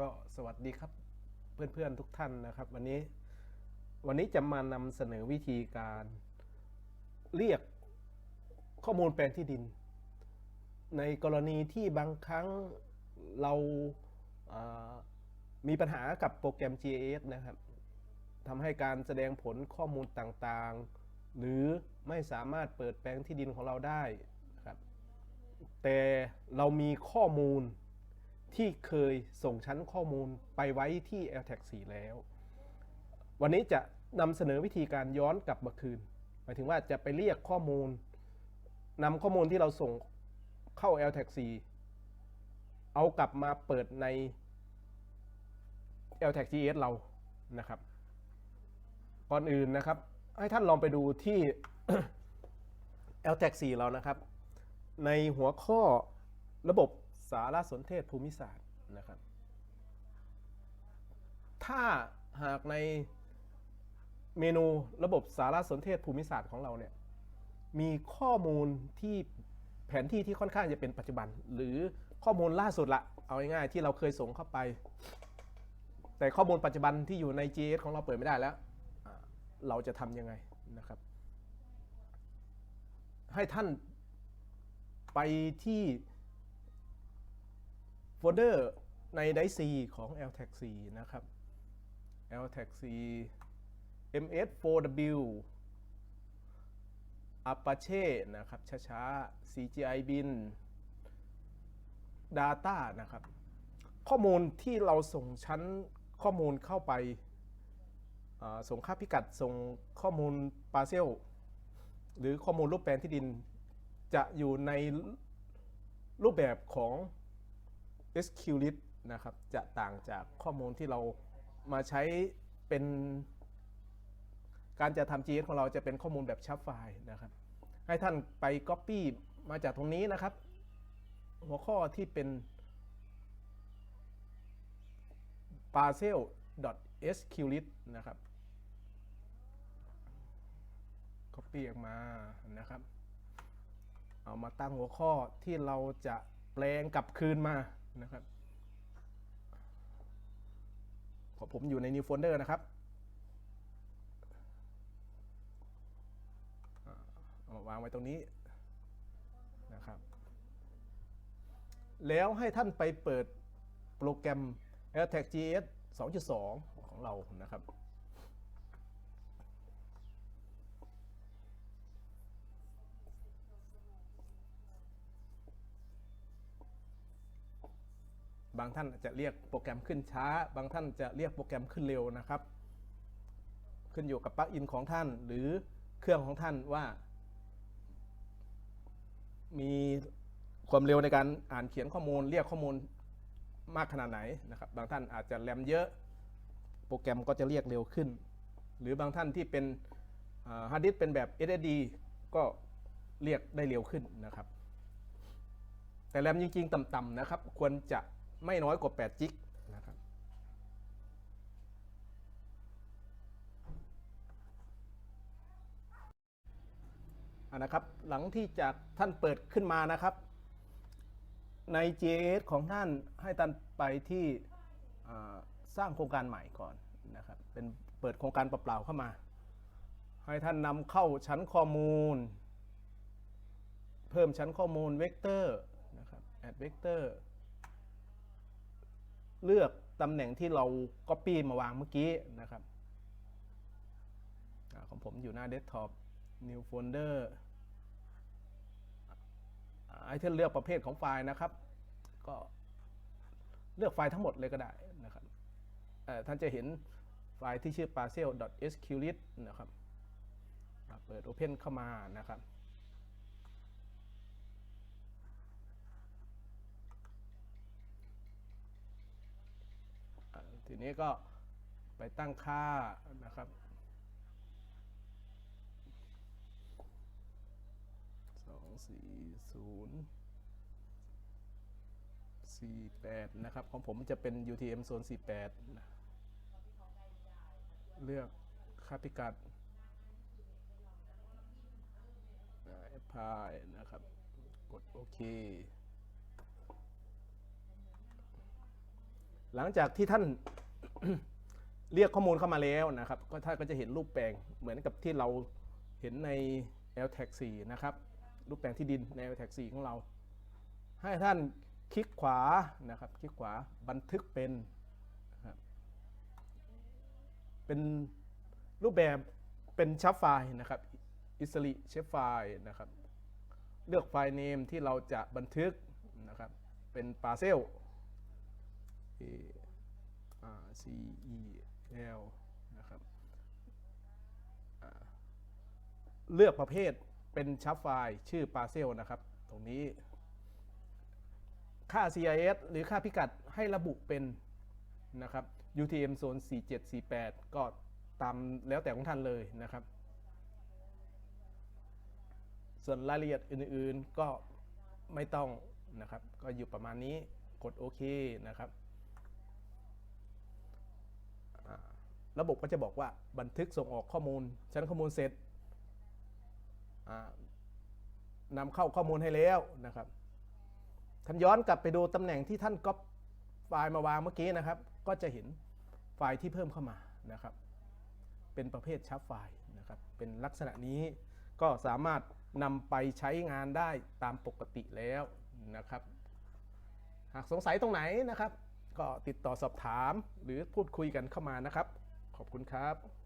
ก็สวัสดีครับเพื่อนๆทุกท่านนะครับ วันนี้วันนี้จะมานำเสนอวิธีการเรียกข้อมูลแปลงที่ดิน ในกรณีที่บางครั้งเราามีปัญหากับโปรแกรม GIS นะครับทำให้การแสดงผลข้อมูลต่างๆ หรือไม่สามารถเปิดแปลงที่ดินของเราได้นะครับแต่เรามีข้อมูล ที่เคยส่งชั้นข้อมูลไปไว้ที่ l t a x 4แล้ว วันนี้จะนำเสนอวิธีการย้อนกลับมาคืน หมายถึงว่าจะไปเรียกข้อมูลนำข้อมูลที่เราส่งเข้า l t a x 4เอากลับมาเปิดใน l t a x GS เรานะครับ ก่อนอื่นนะครับ ให้ท่านลองไปดูที่ l t a x 4เรานะครับ ในหัวข้อระบบ สารสนเทศภูมิศาสตร์นะครับ ถ้าหากในเมนูระบบสารสนเทศภูมิศาสตร์ของเราเนี่ยมีข้อมูลที่แผนที่ที่ค่อนข้างจะเป็นปัจจุบัน หรือข้อมูลล่าสุดละเอาง่ายๆที่เราเคยส่งเข้าไป แต่ข้อมูลปัจจุบันที่อยู่ใน GS ของเราเปิดไม่ได้แล้ว เราจะทำยังไงนะครับ ให้ท่านไปที่ โฟลเดอร์ในไดซีของ l t a x 4นะครับ l t a x 4 ms4w apache นะครับ ช้าๆ cgi bin data นะครับ ข้อมูลที่เราส่งชั้นข้อมูลเข้าไป ส่งค่าพิกัด ส่งข้อมูลปาเซล หรือข้อมูลรูปแปลงที่ดิน จะอยู่ในรูปแบบของ SQList นะครับจะต่างจากข้อมูลที่เรามาใช้เป็นการจะทำ GS ของเราจะเป็นข้อมูลแบบชับไฟล์นะครับ ให้ท่านไป Copy มาจากตรงนี้นะครับ หัวข้อที่เป็น parcel.sqlist นะครับ Copy ออกมานะครับ เอามาตั้งหัวข้อที่เราจะแปลงกลับคืนมา นะครับขอผมอยู่ใน new folder นะครับาเอามาวางไว้ตรงนี้นะครับ แล้วให้ท่านไปเปิดโปรแกรม a i r t a g GS 2.2 ของเรานะครับ บางท่านจจะเรียกโปรแกรมขึ้นช้า บางท่านจะเรียกโปรแกรมขึ้นเร็วนะครับ ขึ้นอยู่กับปลั๊กอินของท่านหรือเครื่องของท่านว่า มีความเร็วในการอ่านเขียนข้อมูล เรียกข้อมูลมากขนาดไหนนะครับ บางท่านอาจจะแรมเยอะ โปรแกรมก็จะเรียกเร็วขึ้น หรือบางท่านที่เป็นฮาร์ดดิสเป็นแบบ SSD ก็เรียกได้เร็วขึ้นนะครับ แต่แรมจริงๆ ต่ำๆนะครับ ควรจะ ไม่น้อยกว่า 8 จิกนะครับอะนะครับหลังที่จากท่านเปิดขึ้นมานะครับ ใน JS ของท่านให้ท่านไปที่สร้างโครงการใหม่ก่อนนะครับเป็นเปิดโครงการเปล่าๆเข้ามา ให้ท่านนำเข้าชั้นข้อมูล เพิ่มชั้นข้อมูลเวกเตอร์นะครับ add vector เเลือกตำแหน่งที่เรา Copy มาวางเมื่อกี้นะครับอของผมอยู่หน้า Desktop New Folder อ่าให้ท่านเลือกประเภทของไฟล์นะครับ ก็เลือกไฟล์ทั้งหมดเลยก็ได้นะครับท่านจะเห็นไฟล์ที่ชื่อ parcel.sqlist นะครับ เปิด Open เข้ามานะครับ ทีนี้ก็ไปตั้งค่านะครับสองสี่ศูนย์สี่แปดนะครับ ของผมจะเป็น UTM โซนสี่แปดเลือกค่าพิกัดแอปพลายนะครับ กดโอเค หลังจากที่ท่าน เรียกข้อมูลเข้ามาแล้วนะครับ ก็ท่านก็จะเห็นรูปแปลงเหมือนกับที่เราเห็นใน l t a x 4นะครับ รูปแปลงที่ดินใน l t a x 4ของเรา ให้ท่านคลิกขวานะครับ คลิกขวาบันทึกเป็นเป็นรูปแบบเป็นชับไฟล์นะครับอิสริเชฟไฟล์นะครับ เลือกไฟล์เนมที่เราจะบันทึกนะครับ เป็น parcel A R C E L นะครับเลือกประเภทเป็นชับไฟล์ชื่อ parcel นะครับ ตรงนี้ ค่า CIS หรือค่าพิกัดให้ระบุเป็นนะครับ UTM โซน4748 ก็ตามแล้วแต่ของท่านเลยนะครับ ส่วนรายละเอียดอื่นๆก็ไม่ต้องนะครับ ก็อยู่ประมาณนี้กดโอเคนะครับอ่า ระบบก็จะบอกว่าบันทึกส่งออกข้อมูล ชั้นข้อมูลเสร็จนำเข้าข้อมูลให้แล้วนะครับ ท่านย้อนกลับไปดูตำแหน่งที่ท่านก๊อปไฟล์มาวางเมื่อกี้นะครับ ก็จะเห็นไฟล์ที่เพิ่มเข้ามานะครับ เป็นประเภทชับไฟล์นะครับ เป็นลักษณะนี้ก็สามารถนำไปใช้งานได้ตามปกติแล้วนะครับ หากสงสัยตรงไหนนะครับ ก็ติดต่อสอบถามหรือพูดคุยกันเข้ามานะครับ ขอบคุณครับ